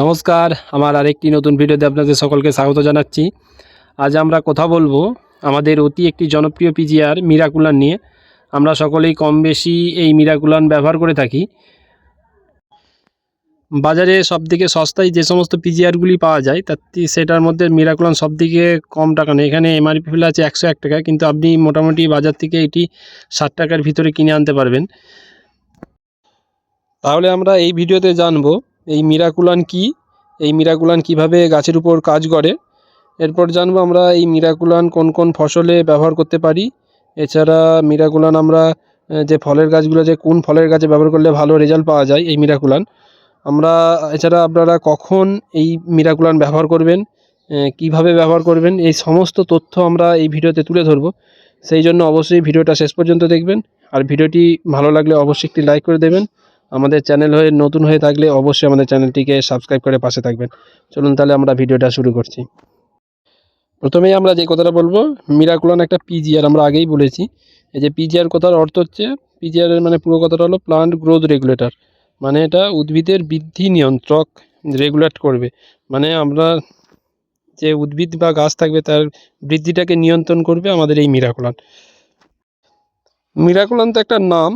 নমস্কার, আমার আরেকটি নতুন ভিডিওতে আপনাদের সকলকে স্বাগত জানাচ্ছি। আজ আমরা কথা বলব আমাদের অতি একটি জনপ্রিয় পিজিআর মিরাকুলান নিয়ে। আমরা সকলেই কম বেশি এই মিরাকুলান ব্যবহার করে থাকি। বাজারে সবথেকে সস্তায় যে সমস্ত পিজিআরগুলি পাওয়া যায় তার সেটার মধ্যে মিরাকুলান সবথেকে কম টাকা নেই। এখানে এমআরপি ফিল আছে একশো এক টাকা, কিন্তু আপনি মোটামুটি বাজার থেকে এটি ষাট টাকার ভিতরে কিনে আনতে পারবেন। তাহলে আমরা এই ভিডিওতে জানব এই মিরাকুলান কি? এই মিরাকুলান কীভাবে গাছের উপর কাজ করে? এরপর জানব আমরা এই মিরাকুলান কোন কোন ফসলে ব্যবহার করতে পারি। এছাড়া মিরাকুলান আমরা যে ফলের গাছগুলো যে কোন ফলের গাছে ব্যবহার করলে ভালো রেজাল্ট পাওয়া যায় এই মিরাকুলান। আমরা, এছাড়া আপনারা কখন এই মিরাকুলান ব্যবহার করবেন কীভাবে ব্যবহার করবেন, এই সমস্ত তথ্য আমরা এই ভিডিওতে তুলে ধরবো। সেই জন্য অবশ্যই ভিডিওটা শেষ পর্যন্ত দেখবেন। আর ভিডিওটি ভালো লাগলে অবশ্যই একটি লাইক করে দেবেন। আমাদের চ্যানেল হয়ে নতুন হয়ে থাকলে অবশ্যই আমাদের চ্যানেলটিকে সাবস্ক্রাইব করে পাশে থাকবেন। চলুন তাহলে আমরা ভিডিওটা শুরু করছি। প্রথমেই আমরা যে কথাটা বলব মিরাকুলান একটা পিজিআর আমরা আগেই বলেছি। এই যে পিজিআর কথার অর্থ হচ্ছে পিজিআর এর মানে পুরো কথাটা হলো প্লান্ট গ্রোথ রেগুলেটর মানে এটা উদ্ভিদের বৃদ্ধি নিয়ন্ত্রক রেগুলেট করবে। মানে আমরা যে উদ্ভিদ বা গাছ থাকবে, তার বৃদ্ধিটাকে নিয়ন্ত্রণ করবে আমাদের এই মিরাকুলান মিরাকুলান তো একটা নাম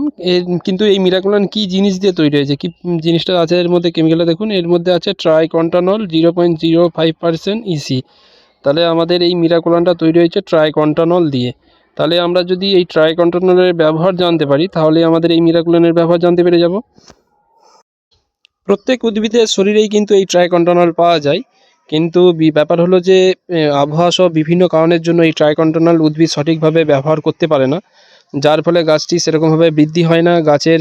কিন্তু এই মিরাকুলান কি জিনিস দিয়ে তৈরি হয়েছে? কি জিনিসটা আছে এর মধ্যে কেমিক্যালটা দেখুন, এর মধ্যে আছে triacontanol zero point zero five percent EC তাহলে আমাদের এই মিরাকুলানটা তৈরি হয়েছে ট্রাইকন্টানল দিয়ে। তাহলে আমরা যদি এই ট্রাইকন্টানলের ব্যবহার জানতে পারি, তাহলে আমাদের এই মিরাকুলানের ব্যবহার জানতে পেরে যাব। প্রত্যেক উদ্ভিদের শরীরেই কিন্তু এই ট্রাইকন্টানল পাওয়া যায়, কিন্তু ব্যাপার হলো যে আবহাওয়া সহ বিভিন্ন কারণের জন্য এই ট্রাইকন্টানল উদ্ভিদ সঠিকভাবে ব্যবহার করতে পারে না। যার ফলে গাছটি সেরকমভাবে বৃদ্ধি হয় না, গাছের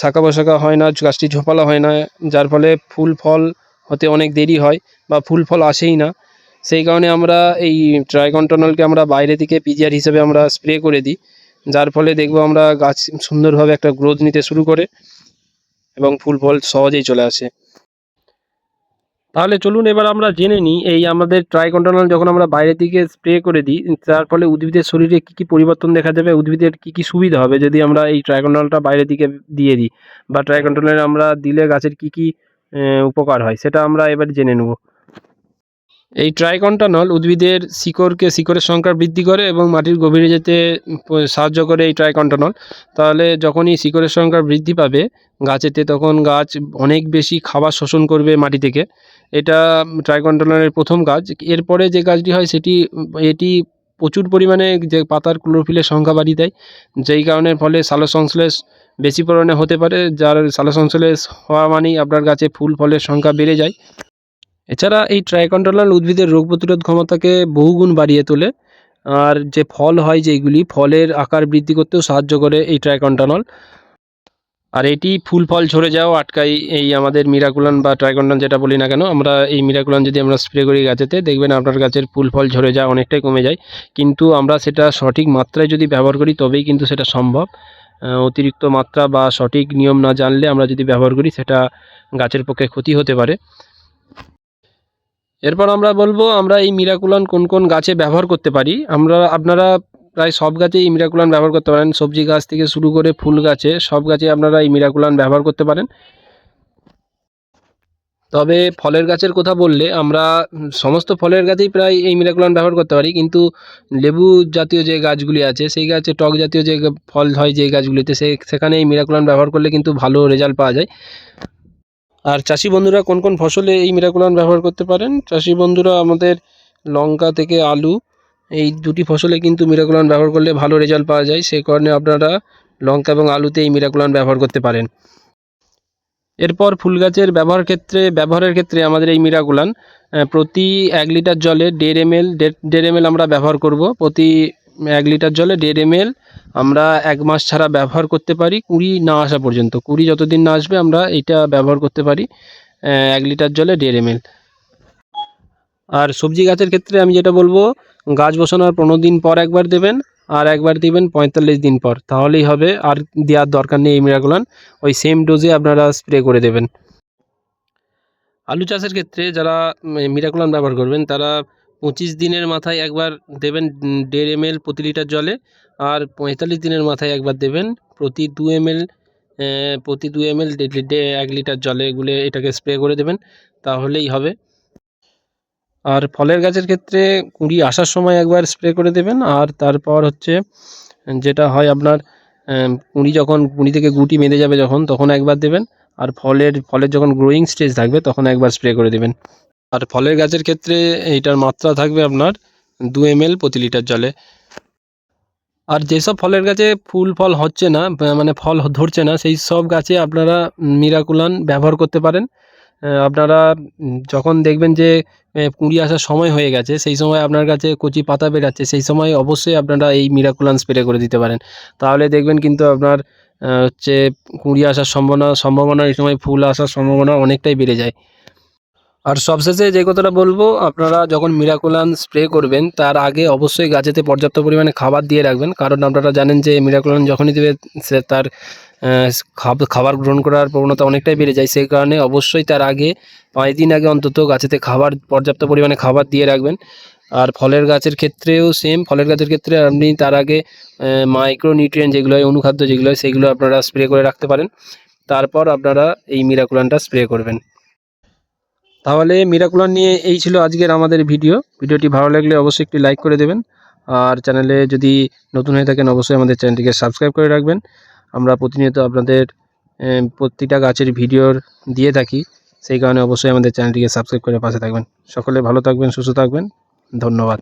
শাখা পোশাখা হয় না, গাছটি ঝোপালা হয় না, যার ফলে ফুল ফল হতে অনেক দেরি হয় বা ফুল ফল আসেই না। সেই কারণে আমরা এই ট্রাইকন্টনলকে আমরা বাইরে থেকে পিজিআর হিসেবে আমরা স্প্রে করে দিই, যার ফলে দেখব আমরা গাছ সুন্দরভাবে একটা গ্রোথ নিতে শুরু করে এবং ফুল ফল সহজেই চলে আসে। তাহলে চলুন এবার আমরা জেনে নিই, এই আমাদের ট্রাইকন্টনল যখন আমরা বাইরের দিকে স্প্রে করে দিই তার ফলে উদ্ভিদের শরীরে কী কী পরিবর্তন দেখা যাবে, উদ্ভিদের কী কী সুবিধা হবে যদি আমরা এই ট্রাইকন্টনলটা বাইরের দিকে দিয়ে দিই? বা ট্রাইকন্টনল আমরা দিলে গাছের কী কী উপকার হয়, সেটা আমরা এবার জেনে নেব। এই ট্রাইকন্টানল উদ্ভিদের শিকড়কে শিকড়ের সংখ্যা বৃদ্ধি করে এবং মাটির গভীরে যেতে সাহায্য করে এই ট্রাইকন্টানল তাহলে যখনই শিকড়ের সংখ্যা বৃদ্ধি পাবে গাছেতে, তখন গাছ অনেক বেশি খাবার শোষণ করবে মাটি থেকে। এটা ট্রাইকন্ট্রোলারের প্রথম কাজ এরপরে যে কাজটি হয় সেটি, এটি প্রচুর পরিমাণে যে পাতার ক্লোরোফিলের সংখ্যা বাড়িয়ে দেয়। যেই কারণের ফলে সালোকসংশ্লেষ বেশি পরিমাণে হতে পারে। যার সালোকসংশ্লেষ হওয়া মানেই আপনার গাছে ফুল ফলের সংখ্যা বেড়ে যায়। এছাড়া এই ট্রাইকন্ট্রোলার উদ্ভিদের রোগ প্রতিরোধ ক্ষমতাকে বহুগুণ বাড়িয়ে তোলে। আর যে ফল হয় যেগুলি ফলের আকার বৃদ্ধি করতেও সাহায্য করে এই ট্রাইকন্টানল আর এটি ফুল ফল ঝরে যাও আটকাই এই আমাদের মিরাকুলান বা ট্রাইকন্ডন যেটা বলি না কেন, আমরা এই মিরাকুলান যদি আমরা স্প্রে করি গাছেতে, দেখবেন আপনার গাছের ফুল ফল ঝরে যাওয়া অনেকটাই কমে যায়। কিন্তু আমরা সেটা সঠিক মাত্রায় যদি ব্যবহার করি, তবেই কিন্তু সেটা সম্ভব। অতিরিক্ত মাত্রা বা সঠিক নিয়ম না জানলে আমরা যদি ব্যবহার করি, সেটা গাছের পক্ষে ক্ষতি হতে পারে। এরপর আমরা বলব, আমরা এই মিরাকুলান কোন কোন গাছে ব্যবহার করতে পারি? আমরা, আপনারা প্রায় সব গাছেই এই মিরাকুলান ব্যবহার করতে পারেন। সবজি গাছ থেকে শুরু করে ফুল গাছে, সব গাছে আপনারা এই মিরাকুলান ব্যবহার করতে পারেন। তবে ফলের গাছের কথা বললে, আমরা সমস্ত ফলের গাছেই প্রায় এই মিরাকুলান ব্যবহার করতে পারি। কিন্তু লেবু জাতীয় যে গাছগুলি আছে, সেই গাছে টক জাতীয় যে ফল হয় যে গাছগুলিতে, সে, সেখানে এই মিরাকুলান ব্যবহার করলে কিন্তু ভালো রেজাল্ট পাওয়া যায়। আর চাষি বন্ধুরা কোন কোন ফসলে এই মিরাকুলান ব্যবহার করতে পারেন? চাষি বন্ধুরা, আমাদের লঙ্কা থেকে আলু, এই দুটি ফসলে কিন্তু মিরাকুলান ব্যবহার করলে ভালো রেজাল্ট পাওয়া যায়। সেই কারণে আপনারা লঙ্কা এবং আলুতে এই মিরাকুলান ব্যবহার করতে পারেন। এরপর ফুল গাছের ব্যবহার ক্ষেত্রে, ব্যবহারের ক্ষেত্রে আমাদের এই মিরাকুলান প্রতি এক লিটার জলে দেড় এম এল দেড় এম এল আমরা ব্যবহার করব। প্রতি এক লিটার জলে দেড় এম আমরা এক মাস ছাড়া ব্যবহার করতে পারি, কুড়ি না আসা পর্যন্ত। কুড়ি যতদিন না আসবে আমরা এটা ব্যবহার করতে পারি এক লিটার জলে দেড় এম আর সবজি গাছের ক্ষেত্রে আমি যেটা বলব, গাছ বসানোর পনেরো দিন পর একবার দেবেন, আর একবার দিবেন পঁয়তাল্লিশ দিন পর। তাহলেই হবে, আর দেওয়ার দরকার নেই এই মিরাকুলান, ওই সেম ডোজে আপনারা স্প্রে করে দেবেন। আলু চাষের ক্ষেত্রে যারা মিরাকুলান ব্যবহার করবেন, তারা পঁচিশ দিনের মাথায় একবার দেবেন দেড় এম প্রতি লিটার জলে আর পঁয়তাল্লিশ দিনের মাথায় একবার দেবেন প্রতি দু এম প্রতি দু এম এল এক লিটার জলে এগুলো এটাকে স্প্রে করে দেবেন, তাহলেই হবে। আর ফলের গাছের ক্ষেত্রে কুঁড়ি আসার সময় একবার স্প্রে করে দেবেন, আর তারপর হচ্ছে যেটা হয় আপনার কুঁড়ি যখন, কুঁড়ি থেকে গুটি বেঁধে যাবে যখন, তখন একবার দেবেন, আর ফলের ফলের যখন গ্রোয়িং স্টেজ থাকবে তখন একবার স্প্রে করে দেবেন। আর ফলের গাছের ক্ষেত্রে এইটার মাত্রা থাকবে আপনার দু এম প্রতি লিটার জলে। আর যেসব ফলের গাছে ফুল ফল হচ্ছে না মানে ফল ধরছে না, সেই সব গাছে আপনারা মিরাকুলান ব্যবহার করতে পারেন। আপনারা যখন দেখবেন যে কুঁড়ি আসার সময় হয়ে গেছে, সেই সময় আপনার কাছে কচি পাতা বেরাচ্ছে, সেই সময় অবশ্যই আপনারা এই মিরাকুলান স্প্রে করে দিতে পারেন। তাহলে দেখবেন কিন্তু আপনার হচ্ছে কুঁড়ি আসার সম্ভাবনা সম্ভাবনা এই সময় ফুল আসার সম্ভাবনা অনেকটাই বেড়ে যায়। আর সবশেষে যে কথাটা বলব, আপনারা যখন মিরাকুলান স্প্রে করবেন, তার আগে অবশ্যই গাছেতে পর্যাপ্ত পরিমাণে খাবার দিয়ে রাখবেন। কারণ আপনারা জানেন যে মিরাকুলান যখনই দেবে, সে তার খাবার গ্রহণ করার প্রবণতা অনেকটাই বেড়ে যায়। সেই কারণে অবশ্যই তার আগে পাঁচ দিন আগে অন্তত গাছেতে খাবার, পর্যাপ্ত পরিমাণে খাবার দিয়ে রাখবেন। আর ফলের গাছের ক্ষেত্রেও সেম ফলের গাছের ক্ষেত্রে আপনি তার আগে মাইক্রো নিউট্রিয়েন্ট যেগুলো হয়, অনুখাদ্য যেগুলো হয়, সেগুলো আপনারা স্প্রে করে রাখতে পারেন। তারপর আপনারা এই মিরাকুলানটা স্প্রে করবেন। তাহলে মিরাকুলার নিয়ে এই ছিল আজকের আমাদের ভিডিও। ভিডিওটি ভালো লাগলে অবশ্যই একটি লাইক করে দেবেন। আর চ্যানেলে যদি নতুন হয়ে থাকেন, অবশ্যই আমাদের চ্যানেলটিকে সাবস্ক্রাইব করে রাখবেন। আমরা প্রতিনিয়ত আপনাদের প্রতিটা গাছের ভিডিওর দিয়ে থাকি। সেই কারণে অবশ্যই আমাদের চ্যানেলটিকে সাবস্ক্রাইব করে পাশে থাকবেন। সকলে ভালো থাকবেন, সুস্থ থাকবেন। ধন্যবাদ।